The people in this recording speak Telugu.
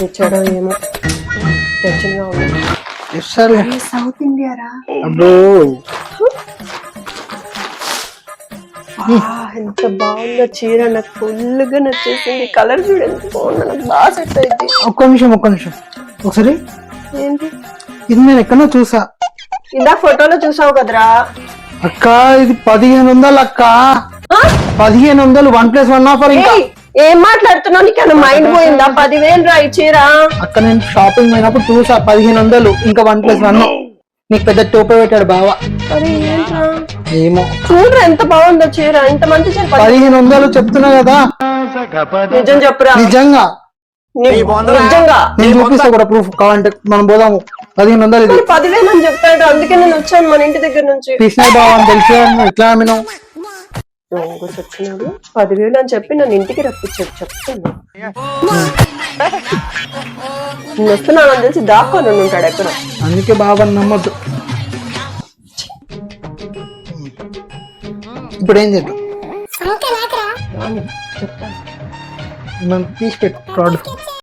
తెచ్చాడో ఏమో. ఉంది. సౌత్ ఇండియా రా అబ్బో ఎంత బాగుందో చీర నాకు ఫుల్గా నచ్చేసింది. కలర్ చూడు ఎంత బాగుందో నాకు బాగా సెట్ అయింది. ఒక్క నిమిషం ఒక్క నిమిషం. ఒకసారి? ఏంటి? ఇది నేను ఎక్కడో చూసా. ఇందాక ఫోటోలో చూసావు కదరా. అక్క ఇది పదిహేను వందలు అక్క? పదిహేను వందలు వన్ ప్లస్ వన్ ఆఫర్ ఇంకా. ఏం మాట్లాడుతున్నావు? నీకు మైండ్ పోయిందా? పదివేలు రా ఈ చీర. అక్క నేను షాపింగ్ పోయినప్పుడు చూసా పదిహేను వందలు ఇంకా వన్ ప్లస్ వన్ నీకు పెద్ద టోపే పెట్టాడు బావా. ఏమో. చూడరా ఎంత బాగుందో చీర. ఇంత మంచి చీర పదిహేను వందలు చెప్తున్నా కదా. నిజం చెప్పురా. నిజంగా. ని- నిజంగా. నేను చూపిస్తా కూడా ప్రూఫ్ కావాలంటే మనం పోదాము. పదిహేను వందలు పదివేలు అని చెప్తాడు. అందుకే నేను వచ్చాను మన ఇంటి దగ్గర నుంచి. కృష్ణ బావ అని తెలిసి ఎట్లా ఆమెను? దొంగ వచ్చినాడు పదివేలు అని చెప్పి నన్ను ఇంటికి రప్పించాడు చెప్తాను. నేను వస్తున్నాను అని తెలిసి దాక్కొని ఉంటాడు ఎక్కడ? అందుకే బాబాని నమ్మొద్దు. ఇప్పుడు ఏం చేద్దాం చెప్తాను. మనం తీసి పెట్టు కార్డు